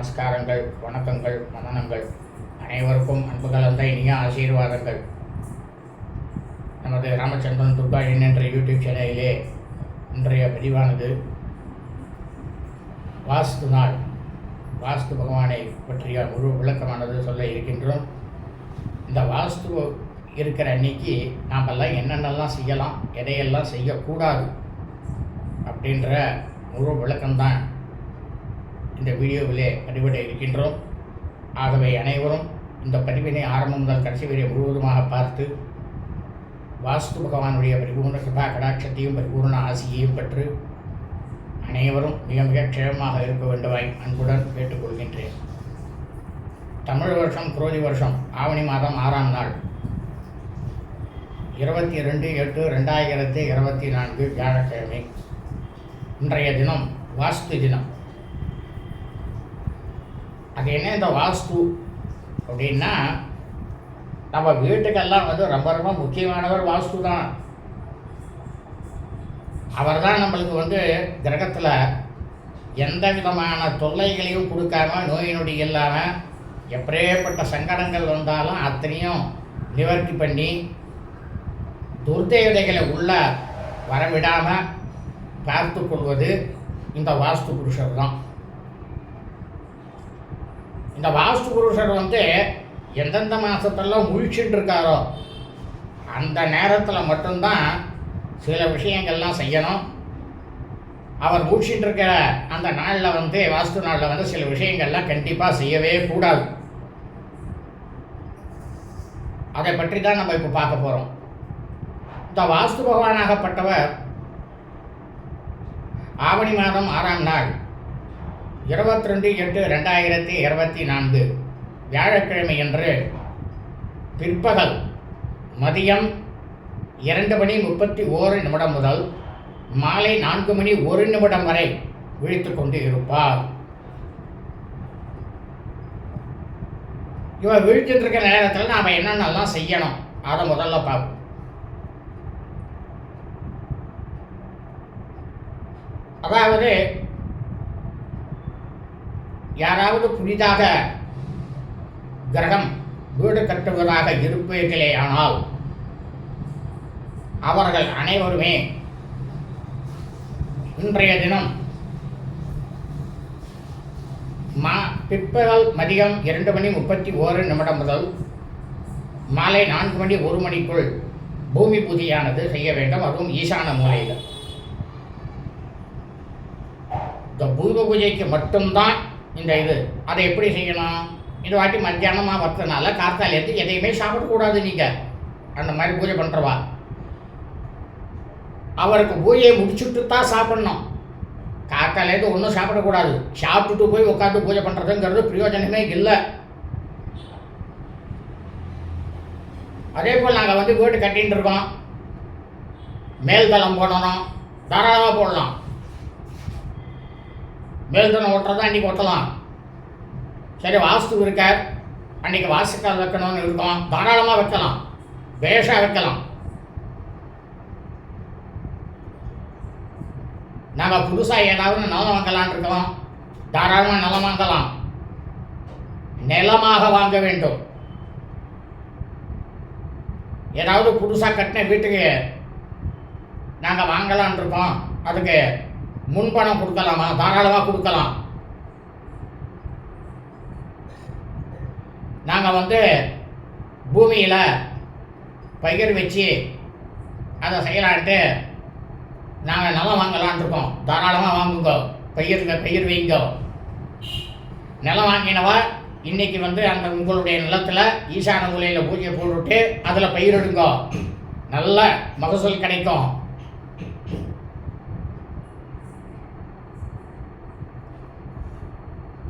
நமஸ்காரங்கள் வணக்கங்கள் வந்தனங்கள் அனைவருக்கும் அன்பு கலந்த இனிய ஆசீர்வாதங்கள். நமது ராமச்சந்திரன் துர்கா என்ற யூடியூப் சேனலிலே இன்றைய பதிவானது வாஸ்து நாள் வாஸ்து பகவானை பற்றிய முழு விளக்கமானது சொல்ல இருக்கின்றோம். இந்த வாஸ்து இருக்கிற அன்னைக்கு நாமெல்லாம் என்னென்னலாம் செய்யலாம் எதையெல்லாம் செய்யக்கூடாது அப்படின்ற முழு விளக்கம்தான் இந்த வீடியோவிலே பதிவிட இருக்கின்றோம். ஆகவே அனைவரும் இந்த பதிவினை ஆரம்பம் முதல் கடைசி வரை முழுவதுமாக பார்த்து வாஸ்து பகவானுடைய பரிபூர்ண கிருபா கடாட்சத்தையும் பரிபூர்ண ஆசியையும் பெற்று அனைவரும் மிக மிக க்ஷேமமாக இருக்க வேண்டுமாய் அன்புடன் கேட்டுக்கொள்கின்றேன். தமிழ் வருஷம் குரோதி வருஷம் ஆவணி மாதம் ஆறாம் நாள். இருபத்தி ரெண்டு எட்டு ரெண்டாயிரத்து இருபத்தி நான்கு வியாழக்கிழமை. இன்றைய தினம் வாஸ்து தினம். அது என்ன இந்த வாஸ்து அப்படின்னா நம்ம வீட்டுக்கெல்லாம் வந்து ரொம்ப ரொம்ப முக்கியமானவர் வாஸ்து தான் அவர் தான் நம்மளுக்கு வந்து கிரகத்தில் எந்த விதமான தொல்லைகளையும் கொடுக்காம நோய் நொடி இல்லாமல் எப்படியேப்பட்ட சங்கடங்கள் வந்தாலும் அத்தனையும் நிவர்த்தி பண்ணி துர்தேவதைகளை உள்ள வரவிடாமல் பார்த்து கொள்வது இந்த வாஸ்து புருஷர் தான் இந்த வாஸ்து புருஷர் வந்து எந்தெந்த மாதத்தெல்லாம் முழிச்சுட்டு இருக்காரோ அந்த நேரத்தில் மட்டும்தான் சில விஷயங்கள்லாம் செய்யணும். அவர் மூழ்கிட்டு இருக்கிற அந்த நாளில் வந்து வாஸ்து நாளில் வந்து சில விஷயங்கள்லாம் கண்டிப்பாக செய்யவே கூடாது. அதை பற்றி தான் நம்ம இப்போ பார்க்க போகிறோம் இந்த வாஸ்து பகவானாகப்பட்டவர் ஆவணி மாதம் ஆறாம் நாள். இருபத்தி ரெண்டு எட்டு ரெண்டாயிரத்தி இருபத்தி நான்கு வியாழக்கிழமை அன்று பிற்பகல் மதியம் இரண்டு மணி முப்பத்தி ஓரு நிமிடம் முதல் மாலை நான்கு மணி ஒரு நிமிடம் வரை விழித்து கொண்டு இருப்பார். இவன் விழிச்சுட்டு இருக்கிற நேரத்தில் நாம் என்னென்னலாம் செய்யணும்? அதை முதல்ல பார்ப்போம். அதாவது யாராவது புதிதாக கிரகம் வீடு கட்டுவதாக இருப்பீர்களே ஆனால் அவர்கள் அனைவருமே இன்றைய தினம் மா பிற்பகல் மதியம் இரண்டு மணி முப்பத்தி ஓரு நிமிடம் முதல் மாலை நான்கு மணி ஒரு மணிக்குள் பூமி பூஜையானது செய்ய வேண்டும். அதுவும் ஈசான மூலையில். இந்த பூமி பூஜைக்கு மட்டும்தான் இந்த இது. அதை எப்படி செய்யணும் இந்த வாட்டி மத்தியானமாக வரதுனால காத்தாலேருந்து எதையுமே சாப்பிடக்கூடாது நீங்கள் அந்த மாதிரி பூஜை பண்ணுறவா அவருக்கு பூஜையை முடிச்சுட்டு தான் சாப்பிடணும். காத்தாலேருந்து ஒன்றும் சாப்பிடக்கூடாது சாப்பிட்டுட்டு போய் உட்காந்து பூஜை பண்ணுறதுங்கிறது பிரயோஜனமே இல்லை. அதே போல் நாங்கள் வந்து வீடு கட்டின்னு இருக்கோம். மேல்தளம் போடணும். தாராளமாக போடலாம். மேல்தனம் ஓட்டுறதா அன்றைக்கி ஓட்டலாம். சரி வாஸ்து இருக்க. அன்றைக்கி வாசுக்கால் வைக்கணும்னு இருக்கோம். தாராளமாக வைக்கலாம். பேஷாக வைக்கலாம். நாங்கள் புதுசாக ஏதாவது நிலம் வாங்கலான் இருக்கோம். தாராளமாக நிலம் வாங்கலாம். நிலமாக வாங்க வேண்டும். ஏதாவது புதுசாக கட்டின வீட்டுக்கு நாங்கள் வாங்கலான் இருக்கோம். அதுக்கு முன்பணம் கொடுக்கலாமா? தாராளமாக கொடுக்கலாம். நாங்கள் வந்து பூமியில் பயிர் வச்சு அதை செய்யலான்ட்டு நாங்கள் நிலம் வாங்கலான் இருக்கோம். தாராளமாக வாங்குங்க. பயிர்ங்க பயிர் வைங்க. நிலம் வாங்கினவா இன்னைக்கு வந்து அந்த உங்களுடைய நிலத்தில் ஈசான மூலையில் பூஜை போட்டுவிட்டு அதில் பயிரிடுங்க நல்ல மகசூல் கிடைக்கும்.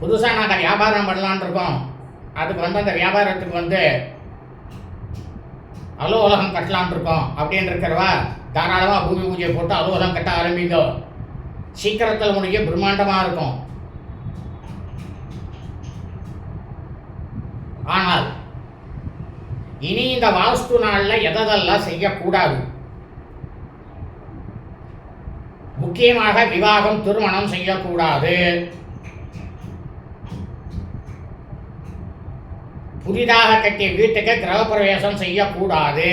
புதுசாக நாங்கள் வியாபாரம் பண்ணலான்னு இருக்கோம். அதுக்கு வந்து அந்த வியாபாரத்துக்கு வந்து அலுவலகம் கட்டலான் இருக்கோம். அப்படின்னு இருக்கிறவா தாராளமாக பூமி பூஜை போட்டு அலுவலகம் கட்ட ஆரம்பிங்க. சீக்கிரத்தில் முடிஞ்ச பிரம்மாண்டமாக இருக்கும். ஆனால் இனி இந்த வாஸ்து நாளில் எதெல்லாம் செய்யக்கூடாது? முக்கியமாக விவாகம் திருமணம் செய்யக்கூடாது. புதிதாக கட்டிய வீட்டுக்கு கிரகப்பிரவேசம் செய்யக்கூடாது.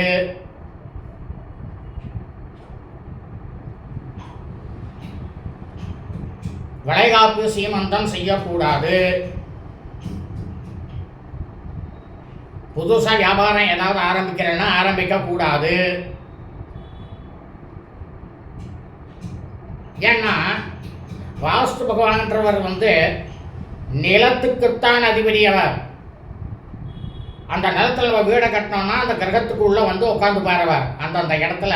வளைகாப்பு சீமந்தம் செய்யக்கூடாது. புதுசாக வியாபாரம் ஏதாவது ஆரம்பிக்கிறேன்னா ஆரம்பிக்க கூடாது ஏன்னா வாஸ்து பகவான்றவர் வந்து நிலத்துக்குத்தான் அதிபதியவர். அந்த நிலத்தில் நம்ம வீடை கட்டினோம்னா அந்த கிரகத்துக்குள்ளே வந்து உட்காந்து பாருவார். அந்தந்த இடத்துல.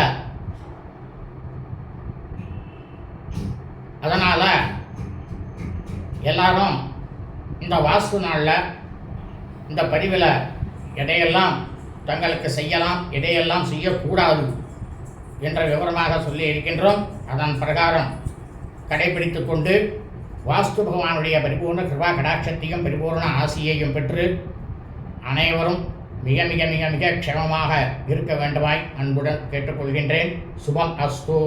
அதனால் எல்லாரும் இந்த வாஸ்து நாளில் இந்த பதிவில் எதையெல்லாம் தங்களுக்கு செய்யலாம் எதையெல்லாம் செய்யக்கூடாது என்ற விவரமாக சொல்லி இருக்கின்றோம். அதன் பிரகாரம் கடைபிடித்து கொண்டு வாஸ்து பகவானுடைய பரிபூர்ண கிருபா கடாட்சத்தையும் பரிபூர்ண ஆசியையும் பெற்று அனைவரும் மிக மிக மிக மிக க்ஷமமாக இருக்க வேண்டுமாய் அன்புடன் கேட்டுக்கொள்கின்றேன். சுபம் அஸ்து.